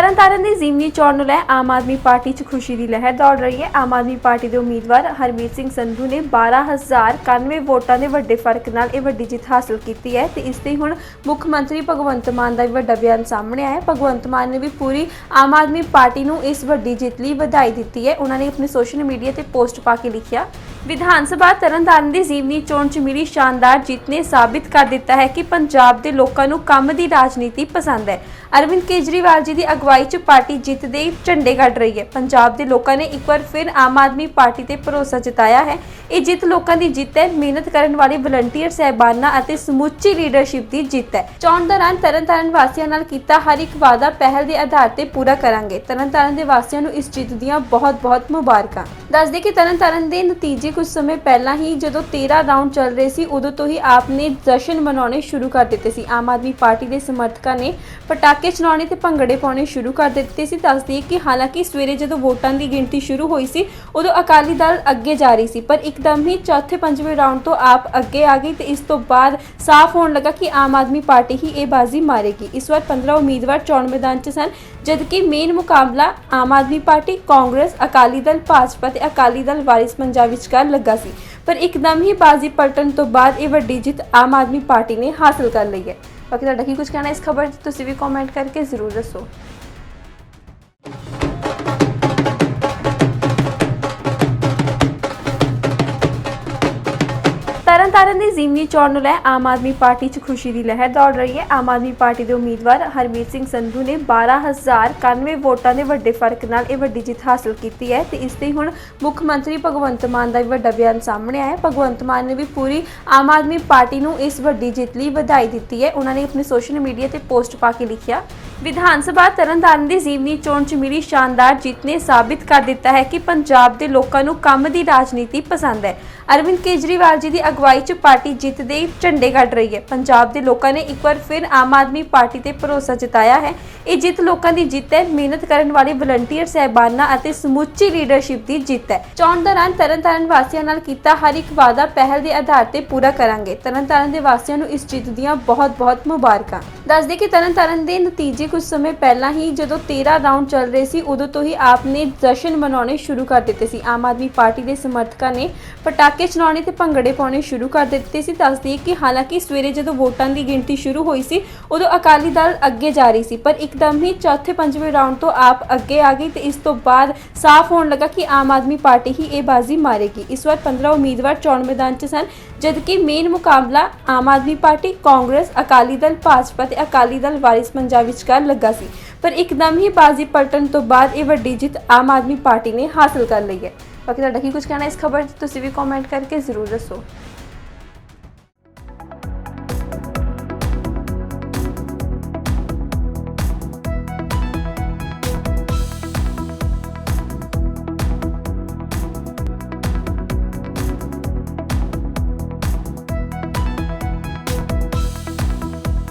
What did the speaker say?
ਤਰਨਤਾਰਨ ਦੀ ਜ਼ਿਮਨੀ ਚੋਣ ਨੂੰ ਲੈ ਆਮ ਆਦਮੀ ਪਾਰਟੀ 'ਚ ਖੁਸ਼ੀ ਦੀ ਲਹਿਰ ਦੌੜ ਰਹੀ ਹੈ। ਆਮ ਆਦਮੀ ਪਾਰਟੀ ਦੇ ਉਮੀਦਵਾਰ ਹਰਮੀਤ ਸਿੰਘ ਸੰਧੂ ਨੇ 12091 ਵੋਟਾਂ ਦੇ ਵੱਡੇ ਫ਼ਰਕ ਨਾਲ ਇਹ ਵੱਡੀ ਜਿੱਤ ਹਾਸਲ ਕੀਤੀ ਹੈ ਤੇ ਇਸ ਤੇ ਹੁਣ ਮੁੱਖ ਮੰਤਰੀ ਭਗਵੰਤ ਮਾਨ ਦਾ ਵੀ ਵੱਡਾ ਬਿਆਨ ਸਾਹਮਣੇ ਆਇਆ ਹੈ। ਭਗਵੰਤ ਮਾਨ ਨੇ ਵੀ ਪੂਰੀ ਆਮ ਆਦਮੀ ਪਾਰਟੀ ਨੂੰ ਇਸ ਵੱਡੀ ਜਿੱਤ ਲਈ ਵਧਾਈ ਦਿੱਤੀ ਹੈ। ਉਹਨਾਂ ਨੇ ਆਪਣੇ ਸੋਸ਼ਲ ਮੀਡੀਆ ਤੇ ਪੋਸਟ ਪਾ ਕੇ ਲਿਖਿਆ ਵਿਧਾਨ ਸਭਾ ਤਰਨਤਾਰਨ ਦੀ ਜ਼ਿਮਨੀ ਚੋਣ 'ਚ ਮਿਲੀ ਸ਼ਾਨਦਾਰ ਜਿੱਤ ਨੇ ਸਾਬਿਤ ਕਰ ਦਿੱਤਾ ਹੈ ਕਿ ਪੰਜਾਬ ਦੇ ਲੋਕਾਂ ਨੂੰ ਕੰਮ ਦੀ ਰਾਜਨੀਤੀ ਪਸੰਦ ਹੈ। ਅਰਵਿੰਦ ਕੇਜਰੀਵਾਲ ਜੀ ਦੀ ਅਗਵਾਈ 'ਚ ਪਾਰਟੀ ਜਿੱਤ ਦੇ ਝੰਡੇ ਗੱਡ ਰਹੀ ਹੈ। ਪੰਜਾਬ ਦੇ ਲੋਕਾਂ ਨੇ ਇੱਕ ਵਾਰ ਫਿਰ ਆਮ ਆਦਮੀ ਪਾਰਟੀ ਤੇ ਭਰੋਸਾ ਜਤਾਇਆ ਹੈ। ਇਹ ਜਿੱਤ ਲੋਕਾਂ ਦੀ ਜਿੱਤ ਹੈ। ਮਿਹਨਤ ਕਰਨ ਵਾਲੇ ਵਲੰਟੀਅਰ, ਸਹਿਬਾਨਾਂ ਅਤੇ ਸਮੁੱਚੀ ਲੀਡਰਸ਼ਿਪ ਦੀ ਜਿੱਤ ਹੈ। ਚੋਣ ਦੌਰਾਨ ਤਰਨਤਾਰਨ ਵਾਸੀਆਂ ਨਾਲ ਕੀਤਾ ਹਰ ਇੱਕ ਵਾਅਦਾ ਪਹਿਲ ਦੇ ਆਧਾਰ ਤੇ ਪੂਰਾ ਕਰਾਂਗੇ। ਤਰਨਤਾਰਨ ਦੇ ਵਾਸੀਆਂ ਨੂੰ ਇਸ ਜਿੱਤ ਦੀਆਂ ਬਹੁਤ-ਬਹੁਤ ਮੁਬਾਰਕਾਂ। ਦੱਸਦੇ ਕਿ ਤਰਨਤਾਰਨ ਦੇ ਨਤੀਜੇ ਕੁਝ ਸਮੇਂ ਪਹਿਲਾਂ ਹੀ ਜਦੋਂ 13 ਰਾਊਂਡ ਚੱਲ ਰਹੇ ਸੀ, ਉਦੋਂ ਤੋਂ ਹੀ ਆਪ ਨੇ ਜਸ਼ਨ ਮਨਾਉਣੇ ਸ਼ੁਰੂ ਕਰ ਦਿੱਤੇ ਸੀ। ਆਮ ਆਦਮੀ ਪਾਰਟੀ ਦੇ ਸਮਰਥਕਾਂ ਨੇ ਪਟਾਕੇ ਚਲਾਉਣੇ ਤੇ ਭੰਗੜੇ ਪਾਉਣੇ ਸ਼ੁਰੂ ਕਰ ਦਿੱਤੇ ਸੀ। ਦੱਸਦੀ ਕਿ ਹਾਲਾਂਕਿ ਸਵੇਰੇ ਜਦੋਂ ਵੋਟਾਂ ਦੀ ਗਿਣਤੀ ਸ਼ੁਰੂ ਹੋਈ ਸੀ, ਉਦੋਂ ਅਕਾਲੀ ਦਲ ਅੱਗੇ ਜਾ ਰਹੀ ਸੀ, ਪਰ ਇੱਕਦਮ ਹੀ ਚੌਥੇ ਪੰਜਵੇਂ ਰਾਊਂਡ ਤੋਂ ਆਪ ਅੱਗੇ ਆ ਗਈ ਤੇ ਇਸ ਤੋਂ ਬਾਅਦ ਸਾਫ਼ ਹੋਣ ਲੱਗਾ ਕਿ ਆਮ ਆਦਮੀ ਪਾਰਟੀ ਹੀ ਇਹ ਬਾਜ਼ੀ ਮਾਰੇਗੀ। ਇਸ ਵਾਰ 15 ਉਮੀਦਵਾਰ ਚੋਣ ਮੈਦਾਨ 'ਚ ਸਨ, ਜਦਕਿ ਮੇਨ ਮੁਕਾਬਲਾ ਆਮ ਆਦਮੀ ਪਾਰਟੀ, ਕਾਂਗਰਸ, ਅਕਾਲੀ ਦਲ, ਭਾਜਪਾ ਤੇ ਅਕਾਲੀ ਦਲ ਵਾਰਿਸ ਪੰਜਾਬ ਵਿਚਕਾਰ ਲੱਗਾ ਸੀ। ਪਰ ਇੱਕਦਮ ਹੀ ਬਾਜ਼ੀ ਪਲਟਣ ਤੋਂ ਬਾਅਦ ਇਹ ਵੱਡੀ ਜਿੱਤ ਆਮ ਆਦਮੀ ਪਾਰਟੀ ਨੇ ਹਾਸਲ ਕਰ ਲਈ ਹੈ। ਬਾਕੀ ਤੁਹਾਡਾ ਕੀ ਕੁਝ ਕਹਿਣਾ ਇਸ ਖਬਰ 'ਤੇ ਤੁਸੀਂ ਵੀ ਕਮੈਂਟ ਕਰਕੇ ਜ਼ਰੂਰ ਦੱਸੋ। ਤਰਨਤਾਰਨ ਦੀ ਜ਼ਿਮਨੀ ਚੋਣ ਨੂੰ ਲੈ ਆਮ ਆਦਮੀ ਪਾਰਟੀ 'ਚ ਖੁਸ਼ੀ ਦੀ ਲਹਿਰ ਦੌੜ ਰਹੀ ਹੈ। ਆਮ ਆਦਮੀ ਪਾਰਟੀ ਦੇ ਉਮੀਦਵਾਰ ਹਰਮੀਤ ਸਿੰਘ ਸੰਧੂ ਨੇ 12091 ਵੋਟਾਂ ਦੇ ਵੱਡੇ ਫ਼ਰਕ ਨਾਲ ਇਹ ਵੱਡੀ ਜਿੱਤ ਹਾਸਲ ਕੀਤੀ ਹੈ ਤੇ ਇਸ ਤੇ ਹੁਣ ਮੁੱਖ ਮੰਤਰੀ ਭਗਵੰਤ ਮਾਨ ਦਾ ਵੀ ਵੱਡਾ ਬਿਆਨ ਸਾਹਮਣੇ ਆਇਆ ਹੈ। ਭਗਵੰਤ ਮਾਨ ਨੇ ਵੀ ਪੂਰੀ ਆਮ ਆਦਮੀ ਪਾਰਟੀ ਨੂੰ ਇਸ ਵੱਡੀ ਜਿੱਤ ਲਈ ਵਧਾਈ ਦਿੱਤੀ ਹੈ। ਉਹਨਾਂ ਨੇ ਆਪਣੇ ਸੋਸ਼ਲ ਮੀਡੀਆ ਤੇ ਪੋਸਟ ਪਾ ਕੇ ਲਿਖਿਆ। ਵਿਧਾਨ ਸਭਾ ਤਰਨਤਾਰਨ ਦੀ ਜ਼ਿਮਨੀ ਚੋਣ 'ਚ ਮਿਲੀ ਸ਼ਾਨਦਾਰ ਜਿੱਤ ਨੇ ਸਾਬਿਤ ਕਰ ਦਿੱਤਾ ਹੈ ਕਿ ਪੰਜਾਬ ਦੇ ਲੋਕਾਂ ਨੂੰ ਕੰਮ ਦੀ ਰਾਜਨੀਤੀ ਪਸੰਦ ਹੈ। ਅਰਵਿੰਦ ਕੇਜਰੀਵਾਲ ਜੀ ਦੀ ਅਗਵਾਈ 'ਚ ਪਾਰਟੀ ਜਿੱਤ ਦੇ ਝੰਡੇ ਗੱਡ ਰਹੀ ਹੈ। ਪੰਜਾਬ ਦੇ ਲੋਕਾਂ ਨੇ ਇੱਕ ਵਾਰ ਫਿਰ ਆਮ ਆਦਮੀ ਪਾਰਟੀ ਤੇ ਭਰੋਸਾ ਜਤਾਇਆ ਹੈ। ਇਹ ਜਿੱਤ ਲੋਕਾਂ ਦੀ ਜਿੱਤ ਹੈ। ਮਿਹਨਤ ਕਰਨ ਵਾਲੇ ਵਲੰਟੀਅਰ, ਸਹਿਬਾਨਾਂ ਅਤੇ ਸਮੁੱਚੀ ਲੀਡਰਸ਼ਿਪ ਦੀ ਜਿੱਤ ਹੈ। ਚੋਣ ਦੌਰਾਨ ਤਰਨਤਾਰਨ ਵਾਸੀਆਂ ਨਾਲ ਕੀਤਾ ਹਰ ਇੱਕ ਵਾਅਦਾ ਪਹਿਲ ਦੇ ਆਧਾਰ ਤੇ ਪੂਰਾ ਕਰਾਂਗੇ। ਤਰਨਤਾਰਨ ਦੇ ਵਾਸੀਆਂ ਨੂੰ ਇਸ ਜਿੱਤ ਦੀਆਂ ਬਹੁਤ-ਬਹੁਤ ਮੁਬਾਰਕਾਂ। ਦੱਸਦੇ ਕਿ ਤਰਨਤਾਰਨ ਦੇ ਨਤੀਜੇ ਕੁਝ ਸਮੇਂ ਪਹਿਲਾਂ ਹੀ ਜਦੋਂ 13 ਰਾਊਂਡ ਚੱਲ ਰਹੇ ਸੀ, ਉਦੋਂ ਤੋਂ ਹੀ ਆਪ ਨੇ ਜਸ਼ਨ ਮਨਾਉਣੇ ਸ਼ੁਰੂ ਕਰ ਦਿੱਤੇ ਸੀ। ਆਮ ਆਦਮੀ ਪਾਰਟੀ ਦੇ ਸਮਰਥਕਾਂ ਨੇ ਪਟਾਕੇ ਚਲਾਉਣੇ ਤੇ ਭੰਗੜੇ ਪਾਉਣੇ ਸ਼ੁਰੂ ਕਰ ਦਿੱਤੇ ਸੀ। ਦੱਸਦੀ ਕਿ ਹਾਲਾਂਕਿ ਸਵੇਰੇ ਜਦੋਂ ਵੋਟਾਂ ਦੀ ਗਿਣਤੀ ਸ਼ੁਰੂ ਹੋਈ ਸੀ, ਉਦੋਂ ਅਕਾਲੀ ਦਲ ਅੱਗੇ ਜਾ ਰਹੀ ਸੀ, ਪਰ ਇੱਕਦਮ ਹੀ ਚੌਥੇ ਪੰਜਵੇਂ ਰਾਊਂਡ ਤੋਂ ਆਪ ਅੱਗੇ ਆ ਗਈ ਤੇ ਇਸ ਤੋਂ ਬਾਅਦ ਸਾਫ਼ ਹੋਣ ਲੱਗਾ ਕਿ ਆਮ ਆਦਮੀ ਪਾਰਟੀ ਹੀ ਇਹ ਬਾਜ਼ੀ ਮਾਰੇਗੀ। ਇਸ ਵਾਰ 15 ਉਮੀਦਵਾਰ ਚੋਣ ਮੈਦਾਨ 'ਚ ਸਨ, ਜਦਕਿ ਮੇਨ ਮੁਕਾਬਲਾ ਆਮ ਆਦਮੀ ਪਾਰਟੀ, ਕਾਂਗਰਸ, ਅਕਾਲੀ ਦਲ, ਭਾਜਪਾ ਤੇ ਅਕਾਲੀ ਦਲ ਵਾਰਿਸ ਪੰਜਾਬ ਵਿਚਕਾਰ ਲੱਗਾ ਸੀ, ਪਰ ਇੱਕਦਮ ਹੀ ਬਾਜ਼ੀ ਪਲਟਣ ਤੋਂ ਬਾਅਦ ਇਹ ਵੱਡੀ ਜਿੱਤ ਆਮ ਆਦਮੀ ਪਾਰਟੀ ਨੇ ਹਾਸਲ ਕਰ ਲਈ ਹੈ। ਬਾਕੀ ਤੁਹਾਡਾ ਕੀ ਕੁਝ ਕਹਿਣਾ ਇਸ ਖਬਰ ਚ, ਤੁਸੀਂ ਵੀ ਕਮੈਂਟ ਕਰਕੇ ਜ਼ਰੂਰ ਦੱਸੋ।